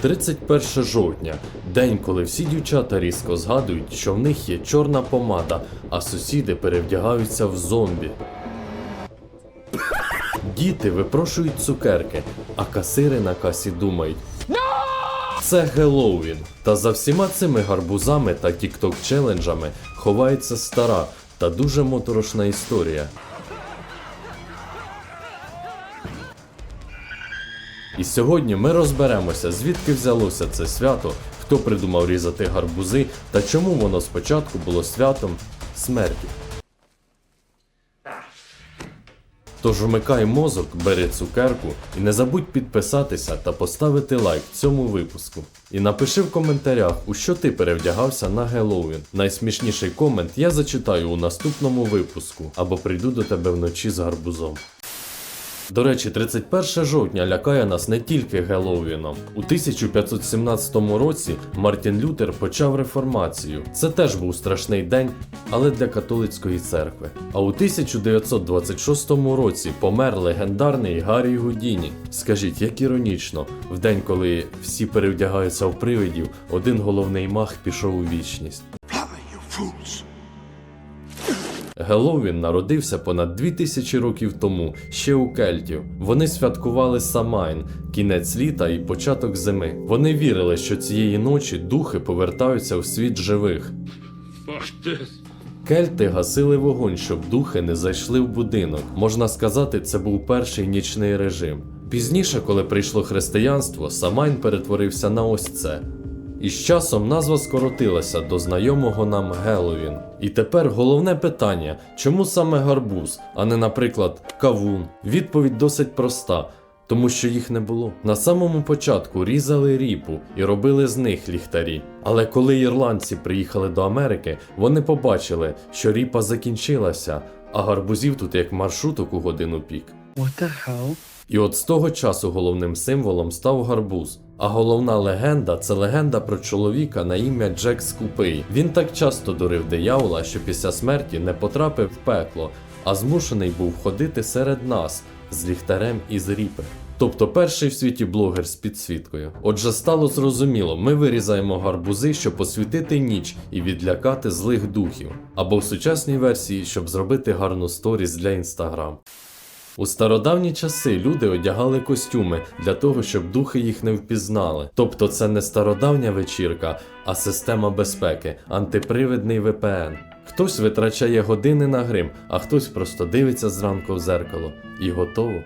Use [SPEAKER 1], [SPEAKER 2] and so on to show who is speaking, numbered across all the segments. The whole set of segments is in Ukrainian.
[SPEAKER 1] 31 жовтня день, коли всі дівчата різко згадують, що в них є чорна помада, а сусіди перевдягаються в зомбі. Діти випрошують цукерки, а касири на касі думають. Це Геловін. Та за всіма цими гарбузами та тікток челенджами ховається стара та дуже моторошна історія. І сьогодні ми розберемося, звідки взялося це свято, хто придумав різати гарбузи та чому воно спочатку було святом смерті. Тож вмикай мозок, бери цукерку і не забудь підписатися та поставити лайк цьому випуску. І напиши в коментарях, у що ти перевдягався на Геловін. Найсмішніший комент я зачитаю у наступному випуску або прийду до тебе вночі з гарбузом. До речі, 31 жовтня лякає нас не тільки Геловіном. У 1517 році Мартін Лютер почав реформацію. Це теж був страшний день, але для католицької церкви. А у 1926 році помер легендарний Гаррі Гудіні. Скажіть, як іронічно, в день, коли всі перевдягаються в привидів, один головний мах пішов у вічність. Геловін народився понад 2000 років тому, ще у кельтів. Вони святкували Самайн, кінець літа і початок зими. Вони вірили, що цієї ночі духи повертаються в світ живих. Кельти гасили вогонь, щоб духи не зайшли в будинок. Можна сказати, це був перший нічний режим. Пізніше, коли прийшло християнство, Самайн перетворився на ось це. І з часом назва скоротилася до знайомого нам Геловін. І тепер головне питання: чому саме гарбуз, а не, наприклад, кавун? Відповідь досить проста. Тому що їх не було. На самому початку різали ріпу і робили з них ліхтарі. Але коли ірландці приїхали до Америки, вони побачили, що ріпа закінчилася, а гарбузів тут як маршруток у годину пік.
[SPEAKER 2] What the hell?
[SPEAKER 1] І от з того часу головним символом став гарбуз. А головна легенда це легенда про чоловіка на ім'я Джек Скупий. Він так часто дурив диявола, що після смерті не потрапив в пекло, а змушений був ходити серед нас з ліхтарем із ріпи. Тобто перший в світі блогер з підсвіткою. Отже, стало зрозуміло, ми вирізаємо гарбузи, щоб освітити ніч і відлякати злих духів. Або в сучасній версії, щоб зробити гарну сторіс для інстаграм. У стародавні часи люди одягали костюми для того, щоб духи їх не впізнали. Тобто це не стародавня вечірка, а система безпеки, антипривидний VPN. Хтось витрачає години на грим, а хтось просто дивиться зранку в зеркало і готово.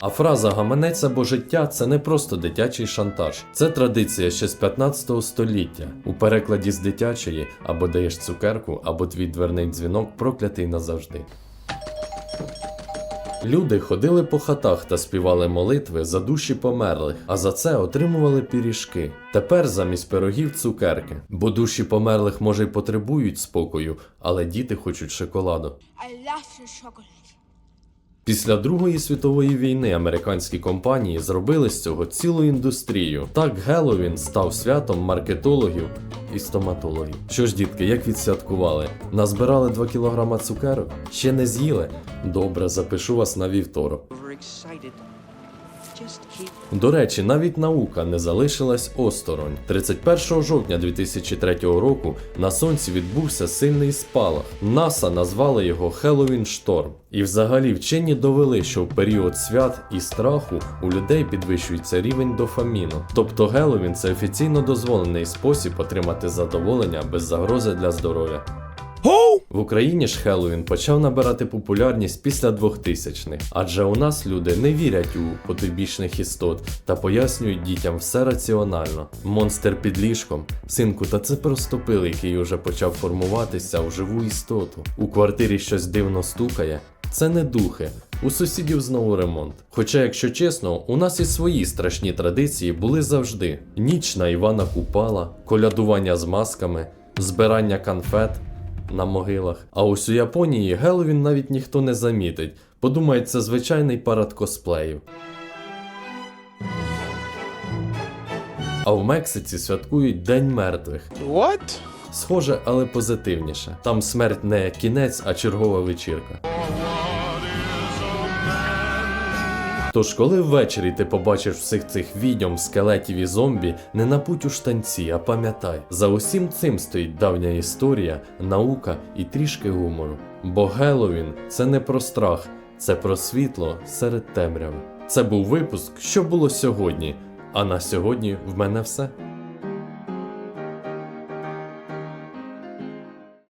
[SPEAKER 1] А фраза гаманець або життя це не просто дитячий шантаж, це традиція ще з 15 століття. У перекладі з дитячої або даєш цукерку, або твій дверний дзвінок проклятий назавжди. Люди ходили по хатах та співали молитви за душі померлих, а за це отримували пиріжки. Тепер замість пирогів цукерки, бо душі померлих може й потребують спокою, але діти хочуть шоколаду.
[SPEAKER 3] I love your chocolate.
[SPEAKER 1] Після Другої світової війни американські компанії зробили з цього цілу індустрію. Так Геловін став святом маркетологів і стоматологів. Що ж, дітки, як відсвяткували? Назбирали 2 кілограма цукерок? Ще не з'їли? Добре, запишу вас на вівторок. До речі, навіть наука не залишилась осторонь. 31 жовтня 2003 року на сонці відбувся сильний спалах. НАСА назвали його Хеллоуін Шторм. І взагалі вчені довели, що в період свят і страху у людей підвищується рівень дофаміну. Тобто Геловін це офіційно дозволений спосіб отримати задоволення без загрози для здоров'я. В Україні ж Хеллоуін почав набирати популярність після 2000-х, адже у нас люди не вірять у потойбічних істот та пояснюють дітям все раціонально. Монстр під ліжком, синку, та це просто пил, який уже почав формуватися в живу істоту. У квартирі щось дивно стукає. Це не духи. У сусідів знову ремонт. Хоча, якщо чесно, у нас і свої страшні традиції були завжди: ніч на Івана Купала, колядування з масками, збирання конфет на могилах. А ось у Японії Геловін навіть ніхто не замітить. Подумають, це звичайний парад косплеїв. А в Мексиці святкують День мертвих.
[SPEAKER 4] What?
[SPEAKER 1] Схоже, але позитивніше. Там смерть не кінець, а чергова вечірка. Тож, коли ввечері ти побачиш всіх цих відьом, скелетів і зомбі, не набудь у штанці, а пам'ятай, за усім цим стоїть давня історія, наука і трішки гумору. Бо Геловін це не про страх, це про світло серед темряви. Це був випуск, що було сьогодні. А на сьогодні в мене все.